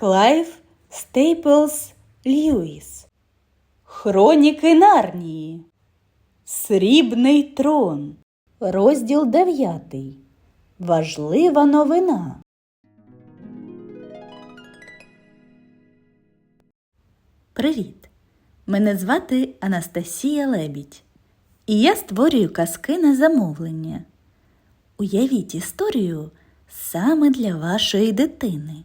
Клайв Стейплс Льюіс. Хроніки Нарнії. Срібний трон. Розділ 9. Важлива новина. Привіт! Мене звати Анастасія Лебідь. І я створюю казки на замовлення. Уявіть історію саме для вашої дитини.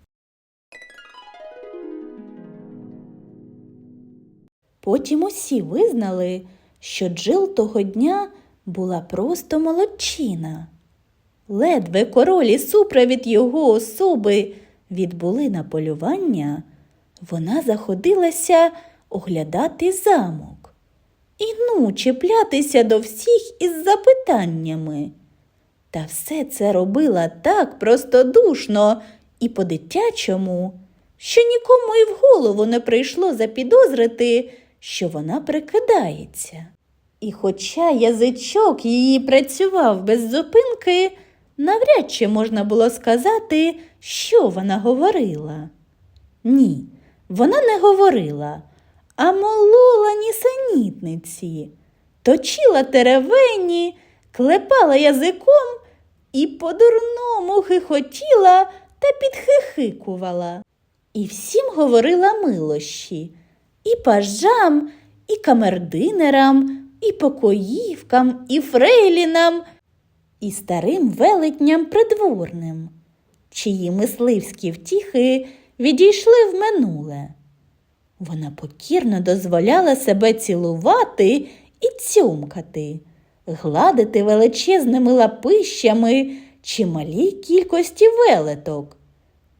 Потім усі визнали, що Джил того дня була просто молодчина. Ледве королі супровід його особи відбули на полювання, вона заходилася оглядати замок і ну чіплятися до всіх із запитаннями. Та все це робила так простодушно і по-дитячому, що нікому і в голову не прийшло запідозрити, що вона прикидається. І хоча язичок її працював без зупинки, навряд чи можна було сказати, що вона говорила. Ні, вона не говорила, а молола нісенітниці, точила теревені, клепала язиком і по-дурному хихотіла та підхихикувала. І всім говорила милощі, і пажам, і камердинерам, і покоївкам, і фрейлінам, і старим велетням придворним, чиї мисливські втіхи відійшли в минуле. Вона покірно дозволяла себе цілувати і цьомкати, гладити величезними лапищами чималій кількості велеток,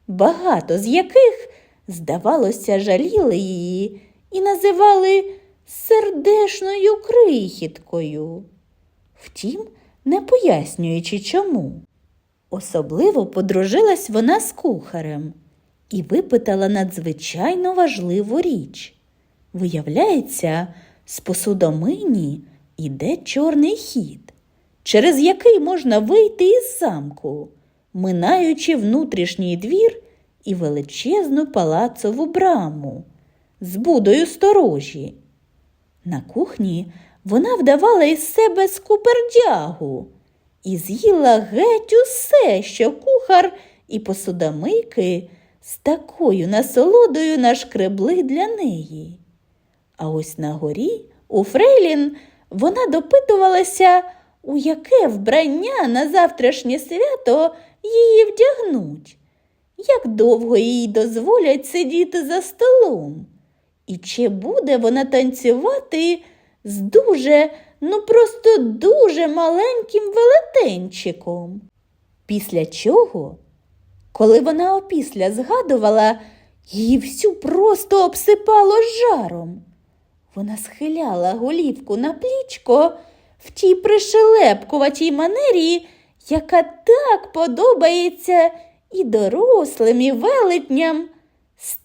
багато з яких, здавалося, жаліли її і називали сердешною крихіткою. Втім, не пояснюючи чому. Особливо подружилась вона з кухарем і випитала надзвичайно важливу річ. Виявляється, з посудомині іде чорний хід, через який можна вийти із замку, минаючи внутрішній двір і величезну палацову браму з будою сторожі. На кухні вона вдавала із себе скупердягу і з'їла геть усе, що кухар і посудомийки з такою насолодою нашкребли для неї. А ось на горі, у Фрейлін, вона допитувалася, у яке вбрання на завтрашнє свято її вдягнуть, як довго їй дозволять сидіти за столом, і чи буде вона танцювати з дуже, ну просто дуже маленьким велетенчиком. Після чого, коли вона опісля згадувала, її всю просто обсипало жаром. Вона схиляла голівку на плічко в тій пришелепкуватій манері, яка так подобається і дорослим, і велетням,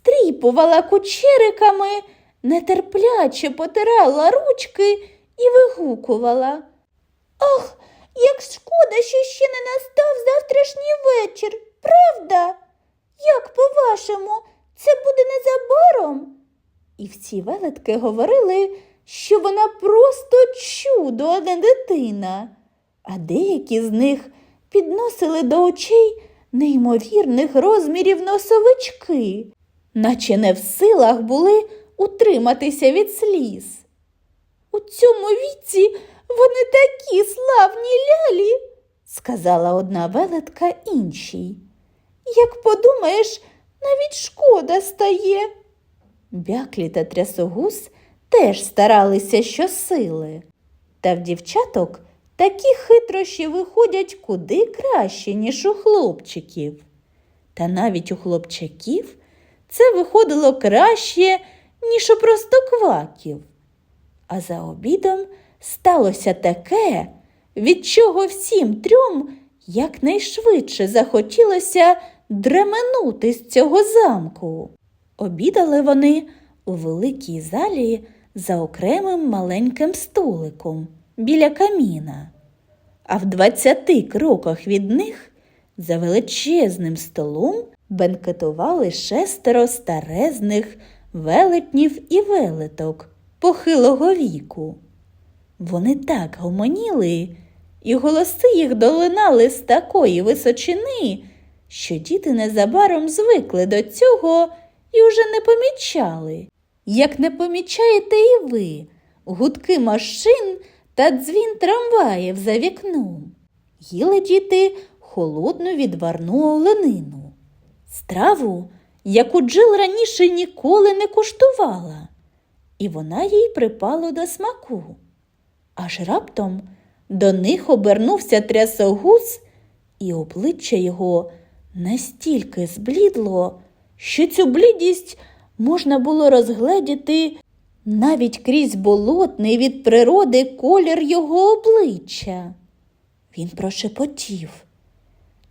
стріпувала кучериками, нетерпляче потирала ручки і вигукувала. Ах, як шкода, що ще не настав завтрашній вечір, правда? Як по-вашому, це буде незабаром? І всі велетки говорили, що вона просто чудо, а не дитина, а деякі з них підносили до очей неймовірних розмірів носовички, наче не в силах були утриматися від сліз. У цьому віці вони такі славні лялі, сказала одна велетка іншій. Як подумаєш, навіть шкода стає. Бяклі та трясогуз теж старалися щосили. Та в дівчаток такі хитрощі виходять куди краще, ніж у хлопчиків. Та навіть у хлопчаків це виходило краще, ніж у простокваків. А за обідом сталося таке, від чого всім трьом якнайшвидше захотілося дременути з цього замку. Обідали вони у великій залі за окремим маленьким столиком біля каміна, а в двадцяти кроках від них за величезним столом бенкетували шестеро старезних велетнів і велеток похилого віку. Вони так гомоніли, і голоси їх долинали з такої височини, що діти незабаром звикли до цього і уже не помічали. Як не помічаєте і ви гудки машин та дзвін трамваїв за вікном. Їли діти холодну відварну оленину, страву, яку Джил раніше ніколи не куштувала, і вона їй припала до смаку. Аж раптом до них обернувся трясогуз, і обличчя його настільки зблідло, що цю блідість можна було розгледіти навіть крізь болотний від природи колір його обличчя. Він прошепотів.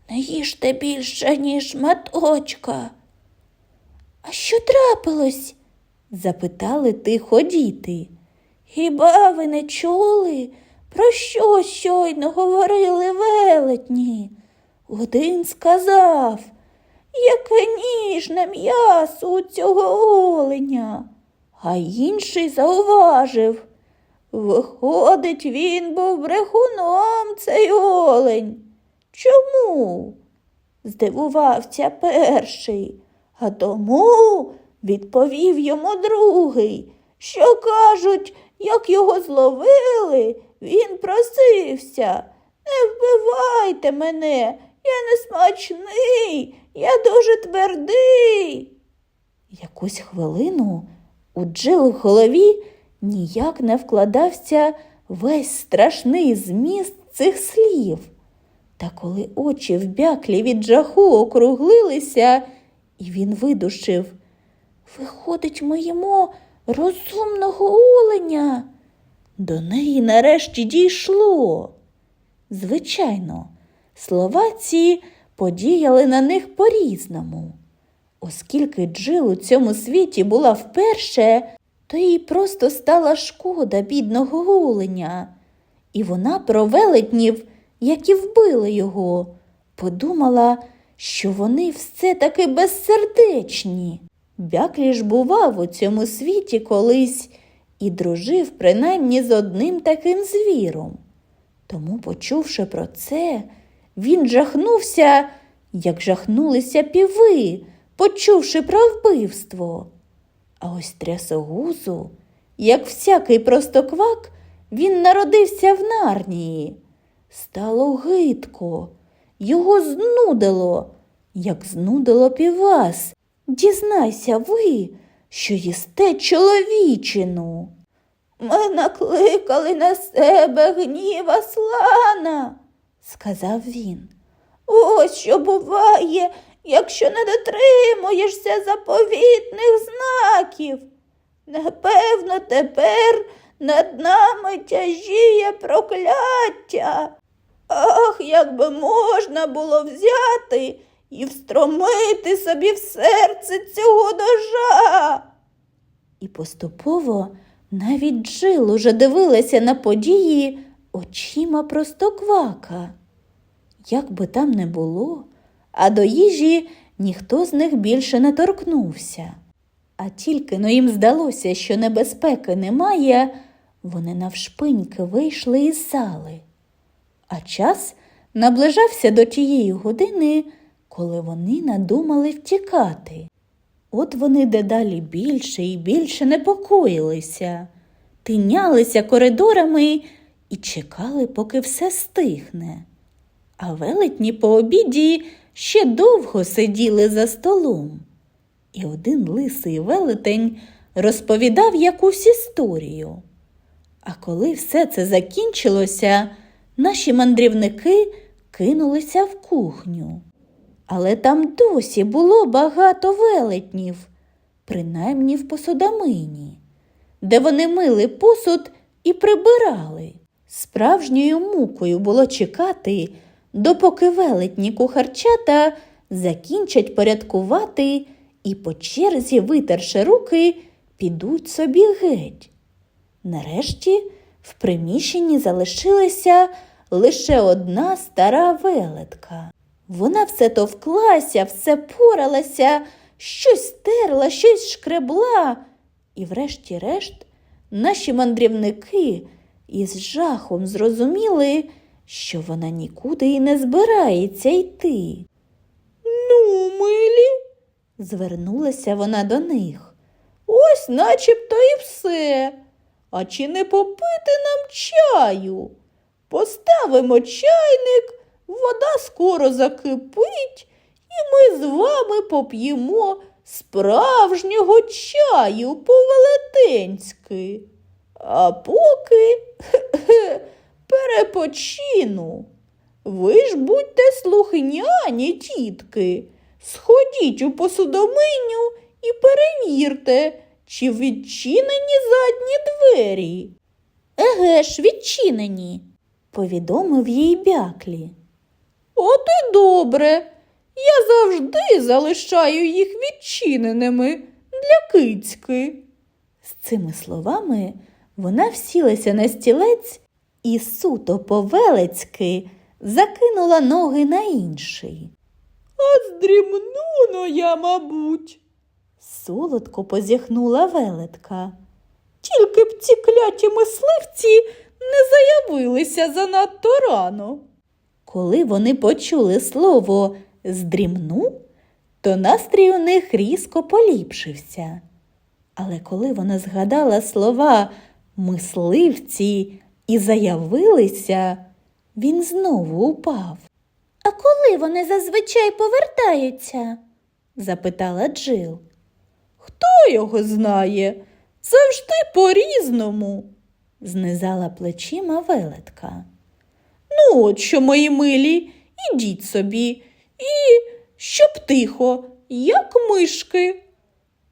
Не їжте більше, ніж шматочка. А що трапилось? запитали тихо діти. Хіба ви не чули, про що щойно говорили велетні? Один сказав, яке ніжне м'ясо у цього оленя, а інший зауважив. Виходить, він був брехуном цей олень. Чому? здивувався перший, а тому відповів йому другий, що кажуть, як його зловили, він просився. Не вбивайте мене, я не смачний, я дуже твердий. Якусь хвилину у Джил в голові ніяк не вкладався весь страшний зміст цих слів. Та коли очі в бяклі від жаху округлилися, і він видушив Виходить, їмо розумного оленя. До неї нарешті дійшло. Звичайно, слова ці подіяли на них по-різному. Оскільки Джил у цьому світі була вперше, то їй просто стала шкода бідного оленя, і вона про велетнів, які вбили його, подумала, що вони все таки безсердечні. Бяклі ж бував у цьому світі колись і дружив принаймні з одним таким звіром. Тому, почувши про це, він жахнувся, як жахнулися піви, почувши про вбивство. А ось трясогузу, як всякий простоквак, він народився в нарнії. Стало гидко, його знудило, як знудило півас. Дізнайся ви, що їсте чоловічину. Ми накликали на себе гніва слана, сказав він. Ось що буває, якщо не дотримуєшся заповітних знаків. Напевно, тепер над нами тяжіє прокляття. Ах, як би можна було взяти і встромити собі в серце цього ножа. І поступово навіть Джил уже дивилася на події очима простоквака. Як би там не було, а до їжі ніхто з них більше не торкнувся. А тільки но їм здалося, що небезпеки немає, вони навшпиньки вийшли із зали. А час наближався до тієї години, коли вони надумали втікати. От вони дедалі більше і більше непокоїлися, тинялися коридорами і чекали, поки все стихне. А велетні по обіді ще довго сиділи за столом. І один лисий велетень розповідав якусь історію. А коли все це закінчилося, наші мандрівники кинулися в кухню. Але там досі було багато велетнів, принаймні в посудомийні, де вони мили посуд і прибирали. Справжньою мукою було чекати, допоки велетні кухарчата закінчать порядкувати і по черзі, витерши руки, підуть собі геть. Нарешті в приміщенні залишилася лише одна стара велетка. Вона все товклася, все поралася, щось терла, щось шкребла. І врешті-решт наші мандрівники із жахом зрозуміли, що вона нікуди і не збирається йти. Ну, милі, звернулася вона до них. Ось начебто і все. А чи не попити нам чаю? Поставимо чайник, вода скоро закипить, і ми з вами поп'ємо справжнього чаю по-велетенськи. А поки перепочину. Ви ж будьте слухняні, тітки. Сходіть у посудомийню і перевірте, чи відчинені задні двері. Еге ж, відчинені, повідомив їй бяклі. От і добре. Я завжди залишаю їх відчиненими для кицьки. З цими словами вона всілася на стілець і суто повелецьки закинула ноги на інший. А здрімнуно я, мабуть. Солодко позіхнула велетка. Тільки б ці кляті мисливці не заявилися занадто рано. Коли вони почули слово здрімну, то настрій у них різко поліпшився. Але коли вона згадала слова мисливці і заявилися, він знову упав. А коли вони зазвичай повертаються? запитала Джил. Хто його знає? Завжди по-різному, знизала плечима велетка. Ну, от що, мої милі, ідіть собі, і щоб тихо, як мишки.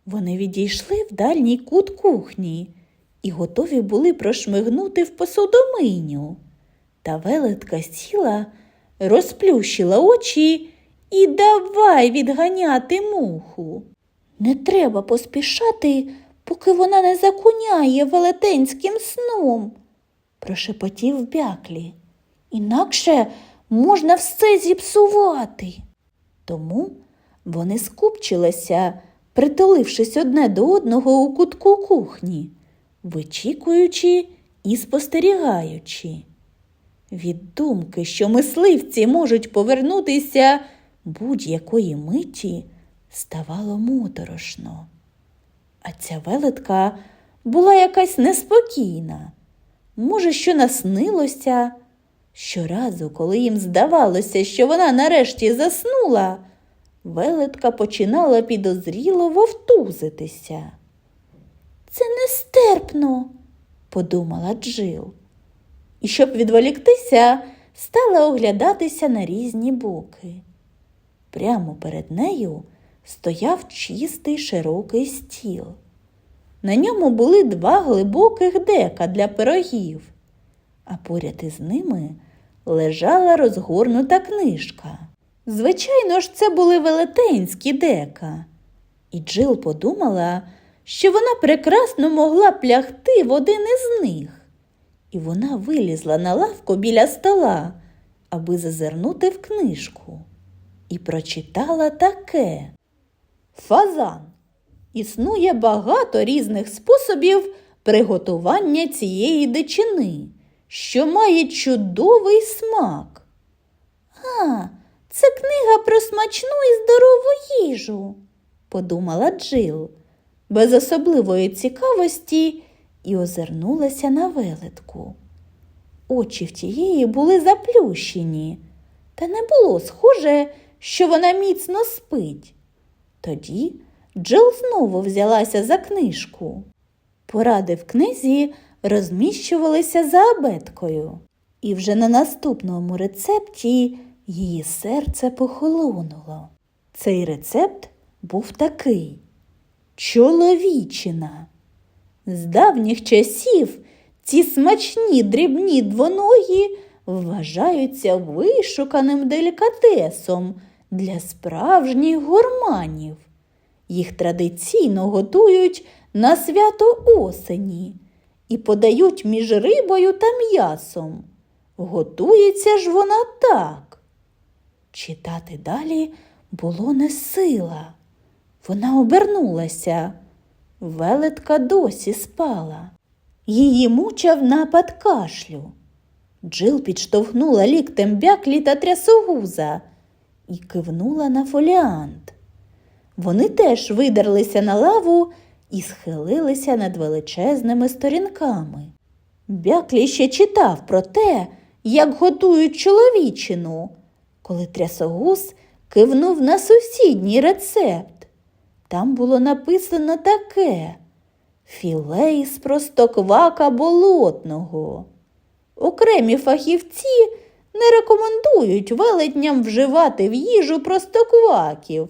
Вони відійшли в дальній кут кухні і готові були прошмигнути в посудомийню. Та велетка сіла, розплющила очі і давай відганяти муху. Не треба поспішати, поки вона не закуняє велетенським сном, прошепотів бяклі. Інакше можна все зіпсувати. Тому вони скупчилися, притулившись одне до одного у кутку кухні, вичікуючи і спостерігаючи. Від думки, що мисливці можуть повернутися будь-якої миті, ставало моторошно. А ця велетка була якась неспокійна. Може, що наснилося? Щоразу, коли їм здавалося, що вона нарешті заснула, велетка починала підозріло вовтузитися. Це нестерпно, подумала Джил. І щоб відволіктися, стала оглядатися на різні боки. Прямо перед нею стояв чистий широкий стіл. На ньому були два глибоких дека для пирогів, а поряд із ними лежала розгорнута книжка. Звичайно ж, це були велетенські дека, і Джил подумала, що вона прекрасно могла б лягти в один із них. І вона вилізла на лавку біля стола, аби зазирнути в книжку, і прочитала таке. Фазан. Існує багато різних способів приготування цієї дичини, що має чудовий смак. А, це книга про смачну і здорову їжу, подумала Джил, без особливої цікавості і озирнулася на велетку. Очі в тієї були заплющені, та не було схоже, що вона міцно спить. Тоді Джил знову взялася за книжку. Поради в книзі розміщувалися за абеткою, і вже на наступному рецепті її серце похолонуло. Цей рецепт був такий: чоловічина. З давніх часів ці смачні дрібні двоногі вважаються вишуканим делікатесом для справжніх гурманів. Їх традиційно готують на свято осені і подають між рибою та м'ясом. Готується ж вона так. Читати далі було не сила. Вона обернулася. Велетка досі спала. Її мучав напад кашлю. Джил підштовхнула ліктем бяклі та трясогуза і кивнула на фоліант. Вони теж видерлися на лаву і схилилися над величезними сторінками. Бяклі ще читав про те, як готують чоловічину, коли трясогуз кивнув на сусідній рецепт. Там було написано таке філе із простоквака болотного. Окремі фахівці не рекомендують велетням вживати в їжу простокваків,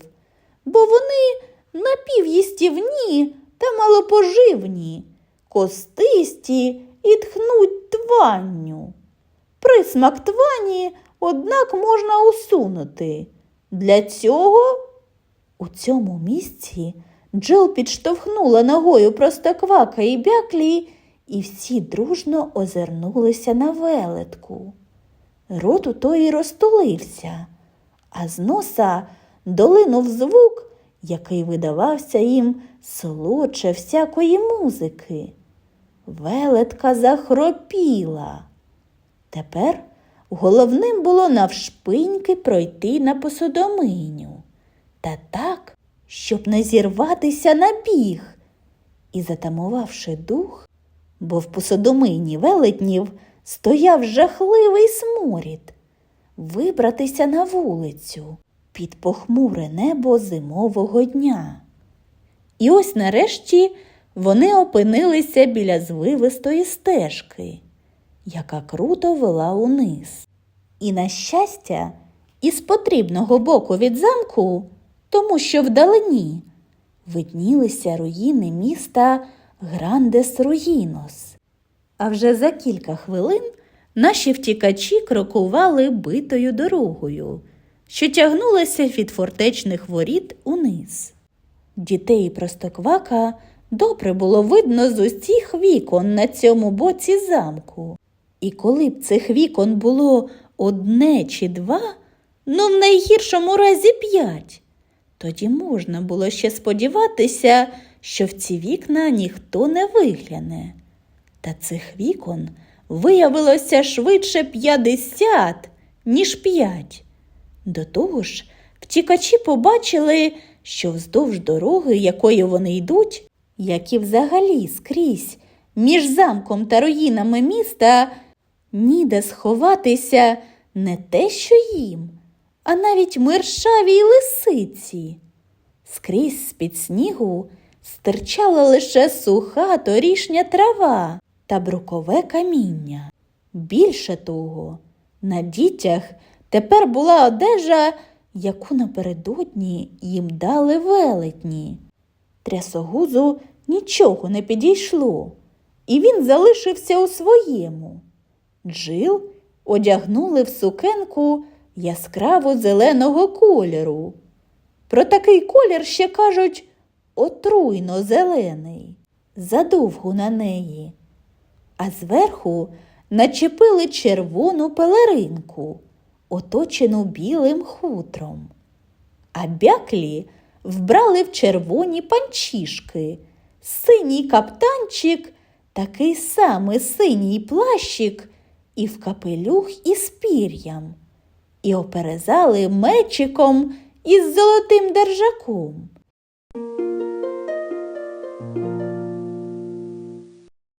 бо вони напів'їстівні та малопоживні, костисті і тхнуть тванню. Присмак твані, однак, можна усунути. Для цього у цьому місці Джил підштовхнула ногою простоквака і бяклі, і всі дружно озирнулися на велетку. Рот у тої розтулився, а з носа долинув звук, який видавався їм солодше всякої музики. Велетка захропіла. Тепер головним було навшпиньки пройти на посудомийню, та так, щоб не зірватися на біг. І, затамувавши дух, бо в посудомийні велетнів стояв жахливий сморід, вибратися на вулицю під похмуре небо зимового дня. І ось нарешті вони опинилися біля звивистої стежки, яка круто вела униз. І, на щастя, із потрібного боку від замку, тому що вдалині, виднілися руїни міста Грандес Руїнос. А вже за кілька хвилин наші втікачі крокували битою дорогою, що тягнулася від фортечних воріт униз. Дітей простоквака добре було видно з усіх вікон на цьому боці замку. І коли б цих вікон було одне чи два, ну в найгіршому разі п'ять, тоді можна було ще сподіватися, що в ці вікна ніхто не вигляне. Та цих вікон виявилося швидше п'ятдесят, ніж п'ять. До того ж, втікачі побачили, що вздовж дороги, якою вони йдуть, як і взагалі скрізь, між замком та руїнами міста, ніде сховатися не те, що їм, а навіть мершавій лисиці. Скрізь з-під снігу стирчала лише суха торішня трава та брукове каміння. Більше того, на дітях тепер була одежа, яку напередодні їм дали велетні. Трясогузу нічого не підійшло, і він залишився у своєму. Джил одягнули в сукенку яскраво зеленого кольору. Про такий колір ще кажуть отруйно зелений, задовгу на неї, а зверху начепили червону пелеринку, оточену білим хутром. А бяклі вбрали в червоні панчішки, синій каптанчик, такий самий синій плащик і в капелюх із пір'ям, і оперезали мечиком із золотим держаком.